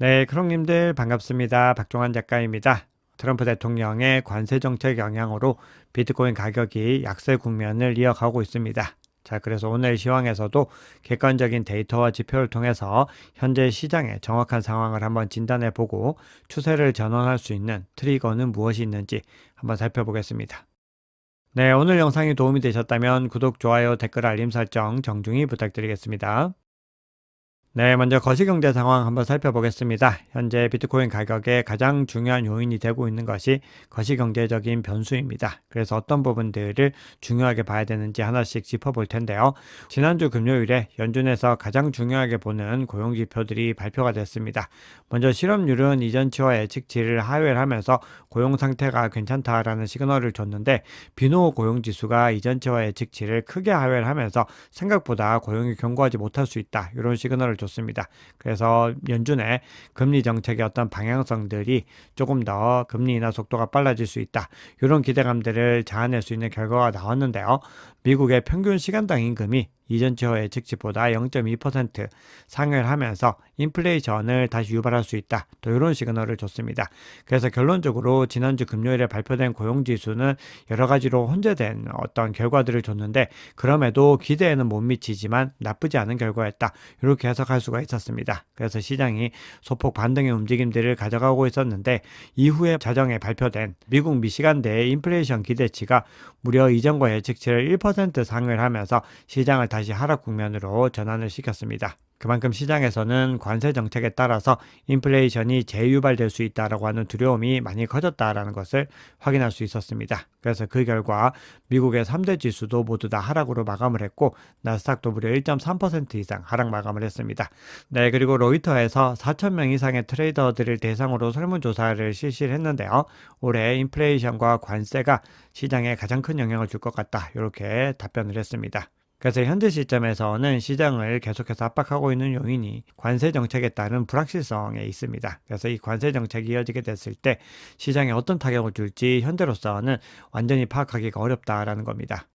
네, 크롱님들 반갑습니다. 박종환 작가입니다. 트럼프 대통령의 관세 정책 영향으로 비트코인 가격이 약세 국면을 이어가고 있습니다. 자, 그래서 오늘 시황에서도 객관적인 데이터와 지표를 통해서 현재 시장의 정확한 상황을 한번 진단해 보고 추세를 전환할 수 있는 트리거는 무엇이 있는지 한번 살펴보겠습니다. 네, 오늘 영상이 도움이 되셨다면 구독, 좋아요, 댓글, 알림 설정 정중히 부탁드리겠습니다. 네, 먼저 거시경제 상황 한번 살펴보겠습니다. 현재 비트코인 가격의 가장 중요한 요인이 되고 있는 것이 거시경제적인 변수입니다. 그래서 어떤 부분들을 중요하게 봐야 되는지 하나씩 짚어볼 텐데요. 지난주 금요일에 연준에서 가장 중요하게 보는 고용지표들이 발표가 됐습니다. 먼저 실업률은 이전치와 예측치를 하회하면서 고용 상태가 괜찮다라는 시그널을 줬는데 비노 고용지수가 이전치와 예측치를 크게 하회하면서 생각보다 고용이 견고하지 못할 수 있다. 이런 시그널을 줬습니다. 좋습니다. 그래서 연준의 금리 정책의 어떤 방향성들이 조금 더 금리 인하 속도가 빨라질 수 있다. 이런 기대감들을 자아낼 수 있는 결과가 나왔는데요. 미국의 평균 시간당 임금이 이전치와 예측치보다 0.2% 상회를 하면서 인플레이션을 다시 유발할 수 있다. 또 이런 시그널을 줬습니다. 그래서 결론적으로 지난주 금요일에 발표된 고용지수는 여러 가지로 혼재된 어떤 결과들을 줬는데 그럼에도 기대에는 못 미치지만 나쁘지 않은 결과였다. 이렇게 해석할 수가 있었습니다. 그래서 시장이 소폭 반등의 움직임들을 가져가고 있었는데 이후에 자정에 발표된 미국 미시간대의 인플레이션 기대치가 무려 이전과 예측치를 1% 상회를 하면서 시장을 다 다시 하락 국면으로 전환을 시켰습니다. 그만큼 시장에서는 관세 정책에 따라서 인플레이션이 재유발될 수 있다라고 하는 두려움이 많이 커졌다라는 것을 확인할 수 있었습니다. 그래서 그 결과 미국의 3대 지수도 모두 다 하락으로 마감을 했고 나스닥도 무려 1.3% 이상 하락 마감을 했습니다. 네, 그리고 로이터에서 4천 명 이상의 트레이더들을 대상으로 설문조사를 실시를 했는데요. 올해 인플레이션과 관세가 시장에 가장 큰 영향을 줄 것 같다. 이렇게 답변을 했습니다. 그래서 현재 시점에서는 시장을 계속해서 압박하고 있는 요인이 관세 정책에 따른 불확실성에 있습니다. 그래서 이 관세 정책이 이어지게 됐을 때 시장에 어떤 타격을 줄지 현재로서는 완전히 파악하기가 어렵다라는 겁니다.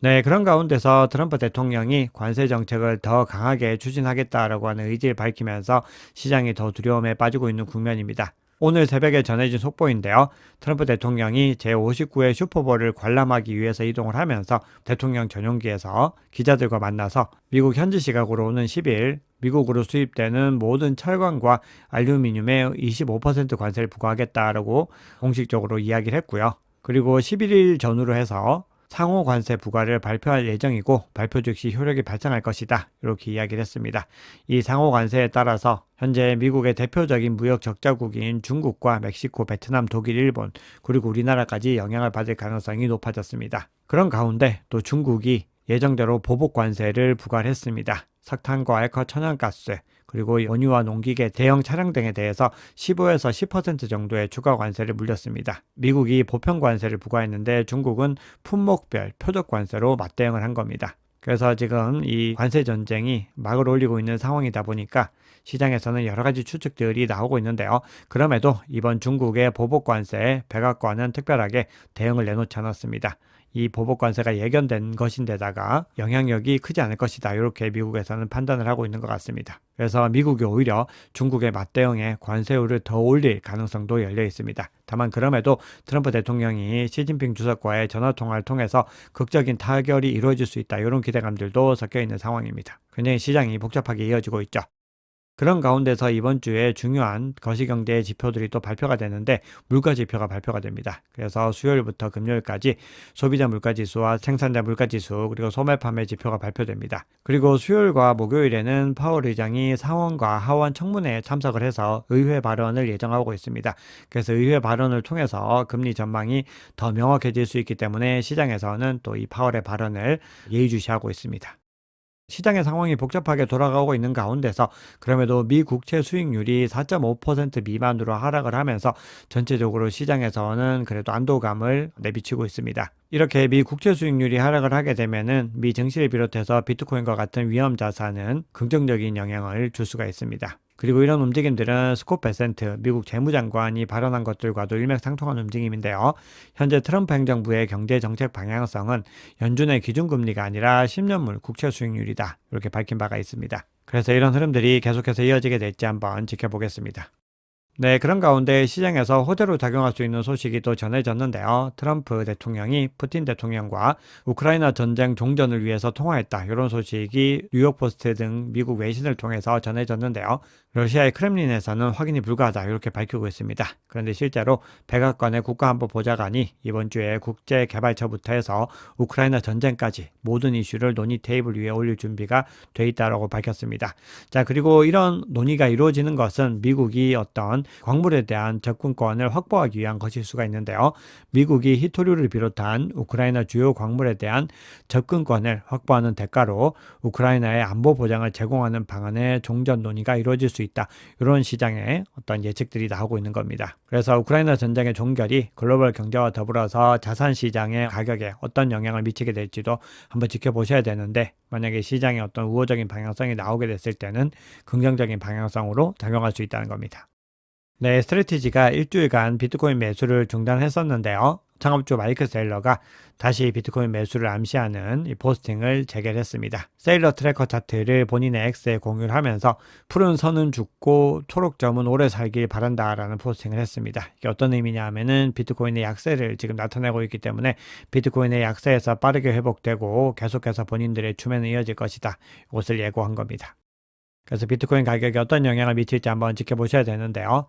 네, 그런 가운데서 트럼프 대통령이 관세 정책을 더 강하게 추진하겠다라고 하는 의지를 밝히면서 시장이 더 두려움에 빠지고 있는 국면입니다. 오늘 새벽에 전해진 속보인데요. 트럼프 대통령이 제59회 슈퍼볼을 관람하기 위해서 이동을 하면서 대통령 전용기에서 기자들과 만나서 미국 현지 시각으로 오는 10일 미국으로 수입되는 모든 철광과 알루미늄에 25% 관세를 부과하겠다라고 공식적으로 이야기를 했고요. 그리고 11일 전후로 해서 상호 관세 부과를 발표할 예정이고 발표 즉시 효력이 발생할 것이다. 이렇게 이야기를 했습니다. 이 상호 관세에 따라서 현재 미국의 대표적인 무역 적자국인 중국과 멕시코, 베트남, 독일, 일본 그리고 우리나라까지 영향을 받을 가능성이 높아졌습니다. 그런 가운데 또 중국이 예정대로 보복 관세를 부과를 했습니다. 석탄과 알커 천연가스, 그리고 원유와 농기계, 대형 차량 등에 대해서 15에서 10% 정도의 추가 관세를 물렸습니다. 미국이 보편 관세를 부과했는데 중국은 품목별 표적 관세로 맞대응을 한 겁니다. 그래서 지금 이 관세 전쟁이 막을 올리고 있는 상황이다 보니까 시장에서는 여러 가지 추측들이 나오고 있는데요. 그럼에도 이번 중국의 보복 관세에 백악관은 특별하게 대응을 내놓지 않았습니다. 이 보복 관세가 예견된 것인데다가 영향력이 크지 않을 것이다. 이렇게 미국에서는 판단을 하고 있는 것 같습니다. 그래서 미국이 오히려 중국의 맞대응에 관세율을 더 올릴 가능성도 열려 있습니다. 다만 그럼에도 트럼프 대통령이 시진핑 주석과의 전화 통화를 통해서 극적인 타결이 이루어질 수 있다. 이런 기대감들도 섞여 있는 상황입니다. 굉장히 시장이 복잡하게 이어지고 있죠. 그런 가운데서 이번 주에 중요한 거시경제 지표들이 또 발표가 되는데 물가 지표가 발표가 됩니다. 그래서 수요일부터 금요일까지 소비자 물가 지수와 생산자 물가 지수 그리고 소매 판매 지표가 발표됩니다. 그리고 수요일과 목요일에는 파월 의장이 상원과 하원 청문회에 참석을 해서 의회 발언을 예정하고 있습니다. 그래서 의회 발언을 통해서 금리 전망이 더 명확해질 수 있기 때문에 시장에서는 또 이 파월의 발언을 예의주시하고 있습니다. 시장의 상황이 복잡하게 돌아가고 있는 가운데서 그럼에도 미 국채 수익률이 4.5% 미만으로 하락을 하면서 전체적으로 시장에서는 그래도 안도감을 내비치고 있습니다. 이렇게 미 국채 수익률이 하락을 하게 되면은 미 증시를 비롯해서 비트코인과 같은 위험 자산은 긍정적인 영향을 줄 수가 있습니다. 그리고 이런 움직임들은 스콧 베센트 미국 재무장관이 발언한 것들과도 일맥상통한 움직임인데요. 현재 트럼프 행정부의 경제 정책 방향성은 연준의 기준금리가 아니라 10년물 국채 수익률이다. 이렇게 밝힌 바가 있습니다. 그래서 이런 흐름들이 계속해서 이어지게 될지 한번 지켜보겠습니다. 네, 그런 가운데 시장에서 호재로 작용할 수 있는 소식이 또 전해졌는데요. 트럼프 대통령이 푸틴 대통령과 우크라이나 전쟁 종전을 위해서 통화했다. 이런 소식이 뉴욕포스트 등 미국 외신을 통해서 전해졌는데요. 러시아의 크렘린에서는 확인이 불가하다 이렇게 밝히고 있습니다. 그런데 실제로 백악관의 국가안보보좌관이 이번 주에 국제개발처부터 해서 우크라이나 전쟁까지 모든 이슈를 논의 테이블 위에 올릴 준비가 돼 있다고 밝혔습니다. 자 그리고 이런 논의가 이루어지는 것은 미국이 어떤 광물에 대한 접근권을 확보하기 위한 것일 수가 있는데요. 미국이 히토류를 비롯한 우크라이나 주요 광물에 대한 접근권을 확보하는 대가로 우크라이나의 안보 보장을 제공하는 방안의 종전 논의가 이루어질 수 있다. 이런 시장의 어떤 예측들이 나오고 있는 겁니다. 그래서 우크라이나 전쟁의 종결이 글로벌 경제와 더불어서 자산 시장의 가격에 어떤 영향을 미치게 될지도 한번 지켜보셔야 되는데 만약에 시장에 어떤 우호적인 방향성이 나오게 됐을 때는 긍정적인 방향성으로 작용할 수 있다는 겁니다. 네, 스트레티지가 일주일간 비트코인 매수를 중단했었는데요. 창업주 마이크 세일러가 다시 비트코인 매수를 암시하는 이 포스팅을 재개했습니다. 세일러 트래커 차트를 본인의 X에 공유를 하면서 푸른 선은 죽고 초록점은 오래 살길 바란다라는 포스팅을 했습니다. 이게 어떤 의미냐 하면은 비트코인의 약세를 지금 나타내고 있기 때문에 비트코인의 약세에서 빠르게 회복되고 계속해서 본인들의 추매는 이어질 것이다. 이것을 예고한 겁니다. 그래서 비트코인 가격에 어떤 영향을 미칠지 한번 지켜보셔야 되는데요.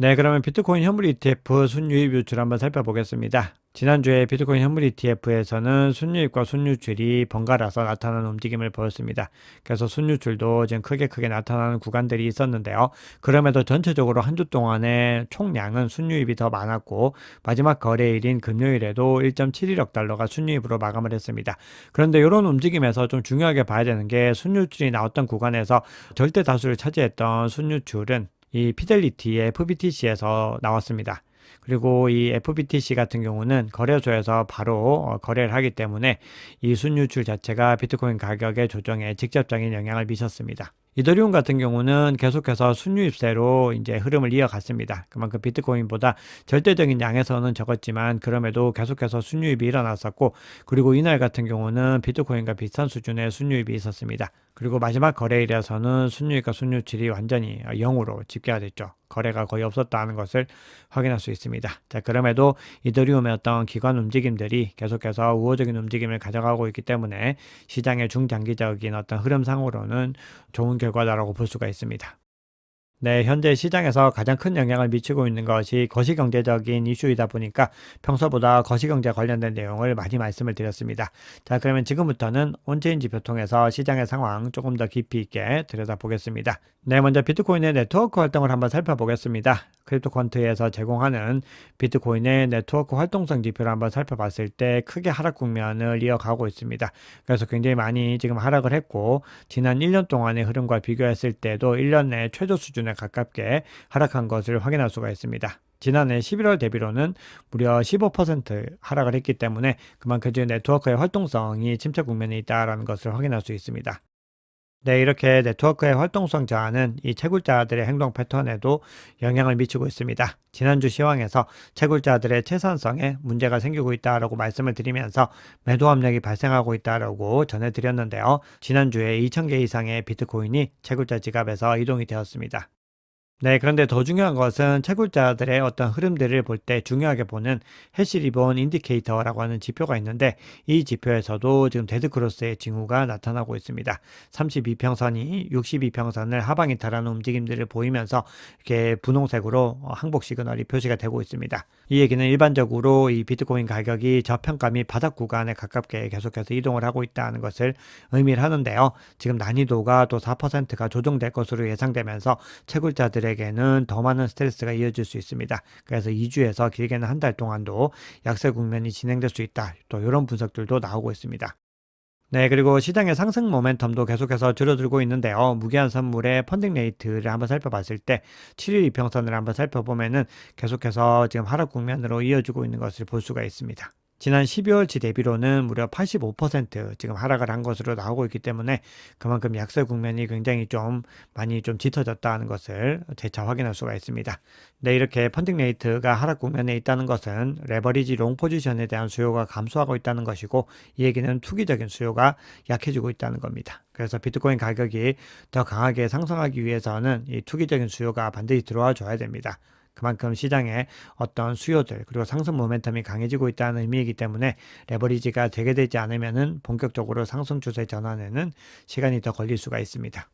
네, 그러면 비트코인 현물 ETF 순유입 유출 한번 살펴보겠습니다. 지난주에 비트코인 현물 ETF에서는 순유입과 순유출이 번갈아서 나타나는 움직임을 보였습니다. 그래서 순유출도 지금 크게 크게 나타나는 구간들이 있었는데요. 그럼에도 전체적으로 한 주 동안의 총량은 순유입이 더 많았고 마지막 거래일인 금요일에도 1.71억 달러가 순유입으로 마감을 했습니다. 그런데 이런 움직임에서 좀 중요하게 봐야 되는 게 순유출이 나왔던 구간에서 절대 다수를 차지했던 순유출은 이 피델리티의 FBTC에서 나왔습니다. 그리고 이 FBTC 같은 경우는 거래소에서 바로 어, 거래를 하기 때문에 이 순유출 자체가 비트코인 가격의 조정에 직접적인 영향을 미쳤습니다. 이더리움 같은 경우는 계속해서 순유입세로 이제 흐름을 이어갔습니다. 그만큼 비트코인보다 절대적인 양에서는 적었지만 그럼에도 계속해서 순유입이 일어났었고 그리고 이날 같은 경우는 비트코인과 비슷한 수준의 순유입이 있었습니다. 그리고 마지막 거래일에서는 순유입과 순유출이 완전히 0으로 집계가 됐죠. 거래가 거의 없었다는 것을 확인할 수 있습니다. 자, 그럼에도 이더리움의 어떤 기관 움직임들이 계속해서 우호적인 움직임을 가져가고 있기 때문에 시장의 중장기적인 어떤 흐름상으로는 좋은 결과다라고 볼 수가 있습니다. 네, 현재 시장에서 가장 큰 영향을 미치고 있는 것이 거시경제적인 이슈이다 보니까 평소보다 거시경제 관련된 내용을 많이 말씀을 드렸습니다. 자, 그러면 지금부터는 온체인 지표 통해서 시장의 상황 조금 더 깊이 있게 들여다보겠습니다. 네, 먼저 비트코인의 네트워크 활동을 한번 살펴보겠습니다. 크립토컨트에서 제공하는 비트코인의 네트워크 활동성 지표를 한번 살펴봤을 때 크게 하락 국면을 이어가고 있습니다. 그래서 굉장히 많이 지금 하락을 했고 지난 1년 동안의 흐름과 비교했을 때도 1년 내 최저 수준에 가깝게 하락한 것을 확인할 수가 있습니다. 지난해 11월 대비로는 무려 15% 하락을 했기 때문에 그만큼 네트워크의 활동성이 침체 국면에 있다는 것을 확인할 수 있습니다. 네, 이렇게 네트워크의 활동성 저하는 이 채굴자들의 행동 패턴에도 영향을 미치고 있습니다. 지난주 시황에서 채굴자들의 채산성에 문제가 생기고 있다라고 말씀을 드리면서 매도 압력이 발생하고 있다라고 전해드렸는데요. 지난주에 2,000개 이상의 비트코인이 채굴자 지갑에서 이동이 되었습니다. 네, 그런데 더 중요한 것은 채굴자들의 어떤 흐름들을 볼 때 중요하게 보는 해시 리본 인디케이터라고 하는 지표가 있는데 이 지표에서도 지금 데드크로스의 징후가 나타나고 있습니다. 32평선이 62평선을 하방에 달하는 움직임들을 보이면서 이렇게 분홍색으로 항복 시그널이 표시가 되고 있습니다. 이 얘기는 일반적으로 이 비트코인 가격이 저평가 및 바닥 구간에 가깝게 계속해서 이동을 하고 있다는 것을 의미를 하는데요. 지금 난이도가 또 4%가 조정될 것으로 예상되면서 채굴자들의 분들에게는 더 많은 스트레스가 이어질 수 있습니다. 그래서 2주에서 길게는 한 달 동안도 약세 국면이 진행될 수 있다. 또 이런 분석들도 나오고 있습니다. 네, 그리고 시장의 상승 모멘텀도 계속해서 줄어들고 있는데요. 무기한 선물의 펀딩 레이트를 한번 살펴봤을 때 7일 이평선을 한번 살펴보면은 계속해서 지금 하락 국면으로 이어지고 있는 것을 볼 수가 있습니다. 지난 12월치 대비로는 무려 85% 지금 하락을 한 것으로 나오고 있기 때문에 그만큼 약세 국면이 굉장히 좀 많이 좀 짙어졌다는 것을 재차 확인할 수가 있습니다. 네, 이렇게 펀딩 레이트가 하락 국면에 있다는 것은 레버리지 롱 포지션에 대한 수요가 감소하고 있다는 것이고 이 얘기는 투기적인 수요가 약해지고 있다는 겁니다. 그래서 비트코인 가격이 더 강하게 상승하기 위해서는 이 투기적인 수요가 반드시 들어와 줘야 됩니다. 그만큼 시장에 어떤 수요들 그리고 상승 모멘텀이 강해지고 있다는 의미이기 때문에 레버리지가 되게 되지 않으면은 본격적으로 상승 추세 전환에는 시간이 더 걸릴 수가 있습니다.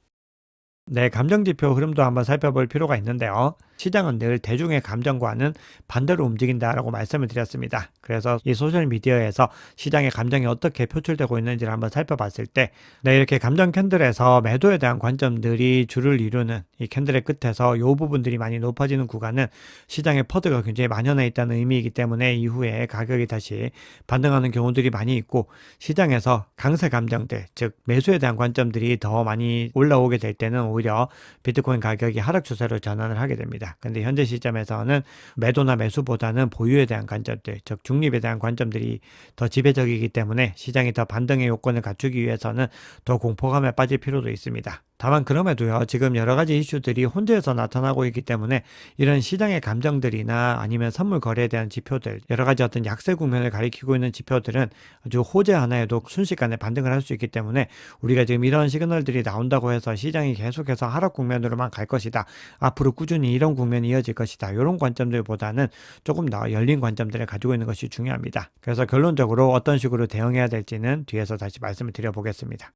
네, 감정지표 흐름도 한번 살펴볼 필요가 있는데요. 시장은 늘 대중의 감정과는 반대로 움직인다라고 말씀을 드렸습니다. 그래서 이 소셜미디어에서 시장의 감정이 어떻게 표출되고 있는지를 한번 살펴봤을 때, 네, 이렇게 감정 캔들에서 매도에 대한 관점들이 줄을 이루는 이 캔들의 끝에서 이 부분들이 많이 높아지는 구간은 시장의 퍼드가 굉장히 만연해 있다는 의미이기 때문에 이후에 가격이 다시 반등하는 경우들이 많이 있고, 시장에서 강세 감정들, 즉 매수에 대한 관점들이 더 많이 올라오게 될 때는 오히려 비트코인 가격이 하락 추세로 전환을 하게 됩니다. 근데 현재 시점에서는 매도나 매수보다는 보유에 대한 관점들, 즉 중립에 대한 관점들이 더 지배적이기 때문에 시장이 더 반등의 요건을 갖추기 위해서는 더 공포감에 빠질 필요도 있습니다. 다만 그럼에도요, 지금 여러 가지 이슈들이 혼재해서 나타나고 있기 때문에 이런 시장의 감정들이나 아니면 선물 거래에 대한 지표들, 여러 가지 어떤 약세 국면을 가리키고 있는 지표들은 아주 호재 하나에도 순식간에 반등을 할 수 있기 때문에 우리가 지금 이런 시그널들이 나온다고 해서 시장이 계속해서 하락 국면으로만 갈 것이다. 앞으로 꾸준히 이런 국면이 이어질 것이다. 이런 관점들보다는 조금 더 열린 관점들을 가지고 있는 것이 중요합니다. 그래서 결론적으로 어떤 식으로 대응해야 될지는 뒤에서 다시 말씀을 드려보겠습니다.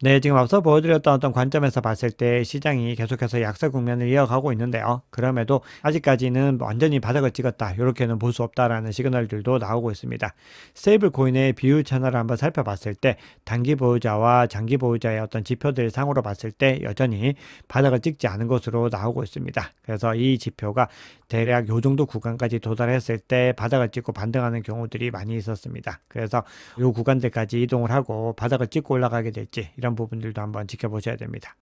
네, 지금 앞서 보여드렸던 어떤 관점에서 봤을 때 시장이 계속해서 약세 국면을 이어가고 있는데요. 그럼에도 아직까지는 완전히 바닥을 찍었다. 이렇게는 볼 수 없다라는 시그널들도 나오고 있습니다. 스테이블 코인의 비율 채널을 한번 살펴봤을 때 단기 보유자와 장기 보유자의 어떤 지표들 상으로 봤을 때 여전히 바닥을 찍지 않은 것으로 나오고 있습니다. 그래서 이 지표가 대략 요 정도 구간까지 도달했을 때 바닥을 찍고 반등하는 경우들이 많이 있었습니다. 그래서 요 구간들까지 이동을 하고 바닥을 찍고 올라가게 될지 이런 이런 부분들도 한번 지켜보셔야 됩니다.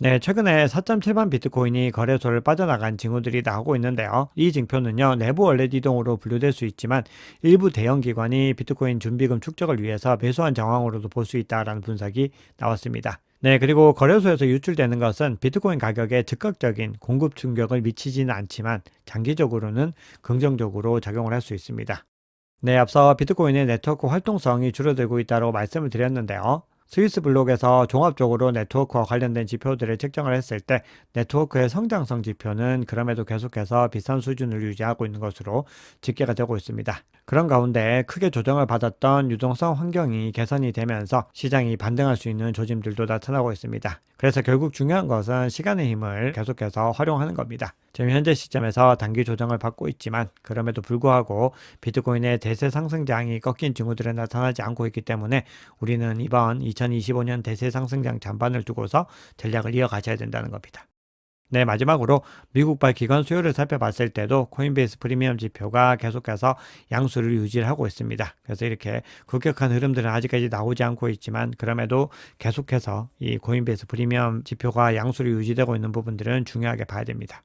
네, 최근에 4.7만 비트코인이 거래소를 빠져나간 징후들이 나오고 있는데요. 이 징표는요, 내부 원래 이동으로 분류될 수 있지만 일부 대형 기관이 비트코인 준비금 축적을 위해서 매수한 정황으로도 볼 수 있다라는 분석이 나왔습니다. 네, 그리고 거래소에서 유출되는 것은 비트코인 가격에 즉각적인 공급 충격을 미치지는 않지만 장기적으로는 긍정적으로 작용을 할 수 있습니다. 네, 앞서 비트코인의 네트워크 활동성이 줄어들고 있다고 말씀을 드렸는데요. 스위스 블록에서 종합적으로 네트워크와 관련된 지표들을 측정을 했을 때 네트워크의 성장성 지표는 그럼에도 계속해서 비싼 수준을 유지하고 있는 것으로 집계가 되고 있습니다. 그런 가운데 크게 조정을 받았던 유동성 환경이 개선이 되면서 시장이 반등할 수 있는 조짐들도 나타나고 있습니다. 그래서 결국 중요한 것은 시간의 힘을 계속해서 활용하는 겁니다. 지금 현재 시점에서 단기 조정을 받고 있지만 그럼에도 불구하고 비트코인의 대세 상승장이 꺾인 징후들은 나타나지 않고 있기 때문에 우리는 이번 2025년 대세 상승장 전반을 두고서 전략을 이어가셔야 된다는 겁니다. 네, 마지막으로 미국발 기관 수요를 살펴봤을 때도 코인베이스 프리미엄 지표가 계속해서 양수를 유지하고 있습니다. 그래서 이렇게 급격한 흐름들은 아직까지 나오지 않고 있지만 그럼에도 계속해서 이 코인베이스 프리미엄 지표가 양수를 유지되고 있는 부분들은 중요하게 봐야 됩니다.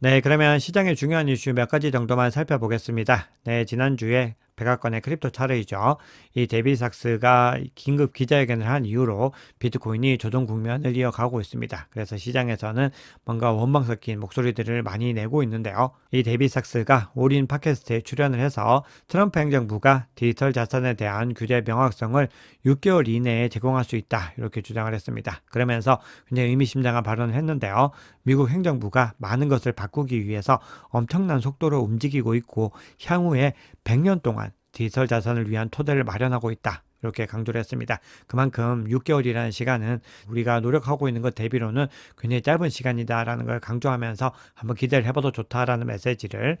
네, 그러면 시장의 중요한 이슈 몇 가지 정도만 살펴보겠습니다. 네, 지난주에 백악관의 크립토 차례이죠. 이 데비삭스가 긴급 기자회견을 한 이후로 비트코인이 조정 국면을 이어가고 있습니다. 그래서 시장에서는 뭔가 원망 섞인 목소리들을 많이 내고 있는데요. 이 데비삭스가 올인 팟캐스트에 출연을 해서 트럼프 행정부가 디지털 자산에 대한 규제 명확성을 6개월 이내에 제공할 수 있다. 이렇게 주장을 했습니다. 그러면서 굉장히 의미심장한 발언을 했는데요. 미국 행정부가 많은 것을 바꾸기 위해서 엄청난 속도로 움직이고 있고 향후에 100년 동안 디지털 자산을 위한 토대를 마련하고 있다. 이렇게 강조를 했습니다. 그만큼 6개월이라는 시간은 우리가 노력하고 있는 것 대비로는 굉장히 짧은 시간이다라는 걸 강조하면서 한번 기대를 해봐도 좋다라는 메시지를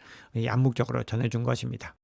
암묵적으로 전해준 것입니다.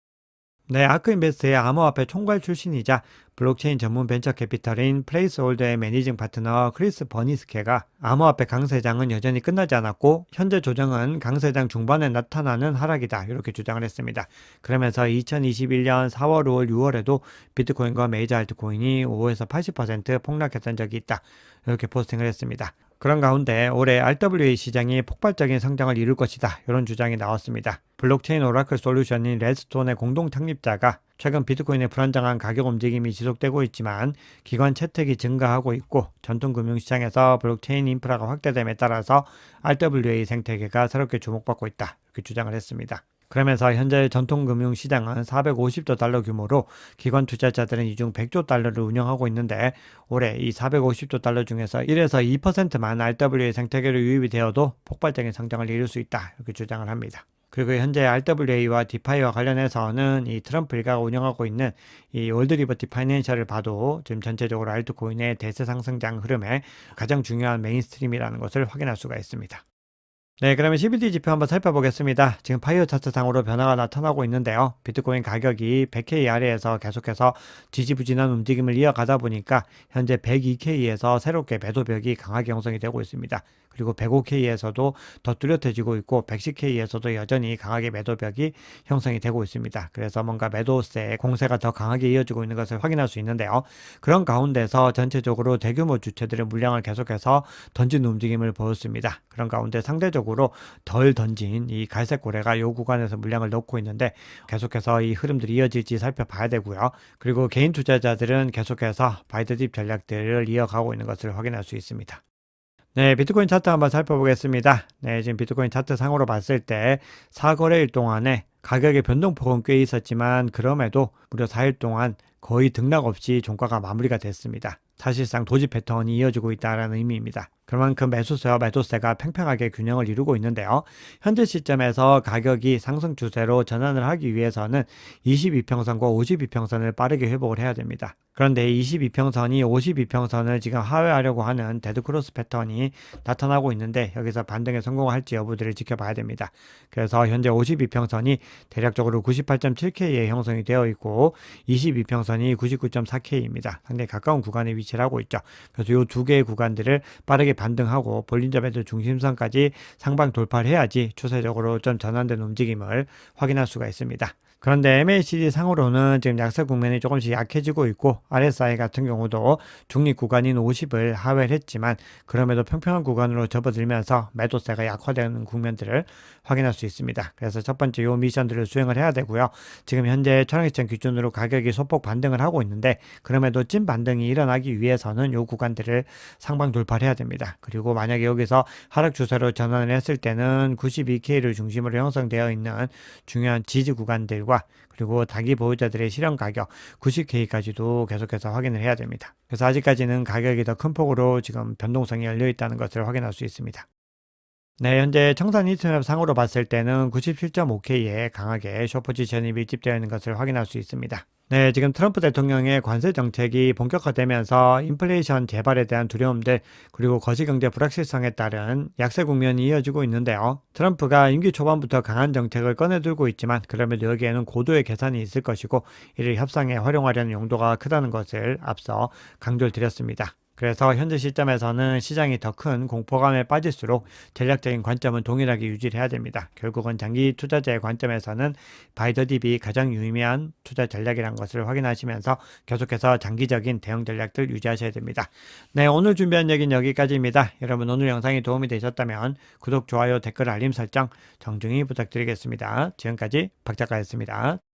네, 아크인베스트의 암호화폐 총괄 출신이자 블록체인 전문 벤처 캐피탈인 플레이스홀더의 매니징 파트너 크리스 버니스케가 암호화폐 강세장은 여전히 끝나지 않았고 현재 조정은 강세장 중반에 나타나는 하락이다 이렇게 주장을 했습니다. 그러면서 2021년 4월, 5월, 6월에도 비트코인과 메이저 알트코인이 5에서 80% 폭락했던 적이 있다 이렇게 포스팅을 했습니다. 그런 가운데 올해 RWA 시장이 폭발적인 성장을 이룰 것이다. 이런 주장이 나왔습니다. 블록체인 오라클 솔루션인 레드스톤의 공동 창립자가 최근 비트코인의 불안정한 가격 움직임이 지속되고 있지만 기관 채택이 증가하고 있고 전통 금융시장에서 블록체인 인프라가 확대됨에 따라서 RWA 생태계가 새롭게 주목받고 있다. 이렇게 주장을 했습니다. 그러면서 현재 전통 금융 시장은 450조 달러 규모로 기관 투자자들은 이중 100조 달러를 운영하고 있는데 올해 이 450조 달러 중에서 1에서 2%만 RWA 생태계로 유입이 되어도 폭발적인 성장을 이룰 수 있다. 이렇게 주장을 합니다. 그리고 현재 RWA와 디파이와 관련해서는 이 트럼프 일가가 운영하고 있는 이 월드리버티 파이낸셜을 봐도 지금 전체적으로 알트코인의 대세 상승장 흐름에 가장 중요한 메인스트림이라는 것을 확인할 수가 있습니다. 네, 그러면 CBD 지표 한번 살펴보겠습니다. 지금 파이어 차트상으로 변화가 나타나고 있는데요. 비트코인 가격이 100K 아래에서 계속해서 지지부진한 움직임을 이어가다 보니까 현재 102K에서 새롭게 매도벽이 강하게 형성이 되고 있습니다. 그리고 105K에서도 더 뚜렷해지고 있고 110K에서도 여전히 강하게 매도벽이 형성이 되고 있습니다. 그래서 뭔가 매도세 공세가 더 강하게 이어지고 있는 것을 확인할 수 있는데요. 그런 가운데서 전체적으로 대규모 주체들의 물량을 계속해서 던진 움직임을 보였습니다. 그런 가운데 상대적으로 덜 던진 이 갈색 고래가 요 구간에서 물량을 넣고 있는데 계속해서 이 흐름들이 이어질지 살펴봐야 되고요. 그리고 개인 투자자들은 계속해서 바이드딥 전략들을 이어가고 있는 것을 확인할 수 있습니다. 네, 비트코인 차트 한번 살펴보겠습니다. 네, 지금 비트코인 차트 상으로 봤을 때 4거래일 동안에 가격의 변동폭은 꽤 있었지만 그럼에도 무려 4일 동안 거의 등락 없이 종가가 마무리가 됐습니다. 사실상 도지 패턴이 이어지고 있다는 의미입니다. 그만큼 매수세와 매도세가 팽팽하게 균형을 이루고 있는데요. 현재 시점에서 가격이 상승 추세로 전환을 하기 위해서는 22평선과 52평선을 빠르게 회복을 해야 됩니다. 그런데 22평선이 52평선을 지금 하회하려고 하는 데드크로스 패턴이 나타나고 있는데 여기서 반등에 성공할지 여부들을 지켜봐야 됩니다. 그래서 현재 52평선이 대략적으로 98.7K에 형성이 되어 있고 22평선이 99.4K입니다. 상당히 가까운 구간에 위치를 하고 있죠. 그래서 이 두 개의 구간들을 빠르게 반등하고 밴드 중심선까지 상방 돌파를 해야지 추세적으로 좀 전환된 움직임을 확인할 수가 있습니다. 그런데 MACD 상으로는 지금 약세 국면이 조금씩 약해지고 있고 RSI 같은 경우도 중립 구간인 50을 하회를 했지만 그럼에도 평평한 구간으로 접어들면서 매도세가 약화되는 국면들을 확인할 수 있습니다. 그래서 첫 번째 요 미션들을 수행을 해야 되고요. 지금 현재 천왕시장 기준으로 가격이 소폭 반등을 하고 있는데 그럼에도 찐 반등이 일어나기 위해서는 요 구간들을 상방 돌파를 해야 됩니다. 그리고 만약에 여기서 하락 추세로 전환을 했을 때는 92K를 중심으로 형성되어 있는 중요한 지지 구간들과 그리고 단기 보유자들의 실현 가격 90K까지도 계속해서 확인을 해야 됩니다. 그래서 아직까지는 가격이 더 큰 폭으로 지금 변동성이 열려 있다는 것을 확인할 수 있습니다. 네, 현재 청산 히트맵 상으로 봤을 때는 97.5K에 강하게 쇼포지션이 밀집되어 있는 것을 확인할 수 있습니다. 네, 지금 트럼프 대통령의 관세 정책이 본격화되면서 인플레이션 재발에 대한 두려움들 그리고 거시경제 불확실성에 따른 약세 국면이 이어지고 있는데요. 트럼프가 임기 초반부터 강한 정책을 꺼내들고 있지만 그럼에도 여기에는 고도의 계산이 있을 것이고 이를 협상에 활용하려는 용도가 크다는 것을 앞서 강조를 드렸습니다. 그래서 현재 시점에서는 시장이 더 큰 공포감에 빠질수록 전략적인 관점은 동일하게 유지를 해야 됩니다. 결국은 장기 투자자의 관점에서는 바이더딥이 가장 유의미한 투자 전략이라는 것을 확인하시면서 계속해서 장기적인 대응 전략들 유지하셔야 됩니다. 네, 오늘 준비한 얘기는 여기까지입니다. 여러분 오늘 영상이 도움이 되셨다면 구독, 좋아요, 댓글, 알림 설정 정중히 부탁드리겠습니다. 지금까지 박 작가였습니다.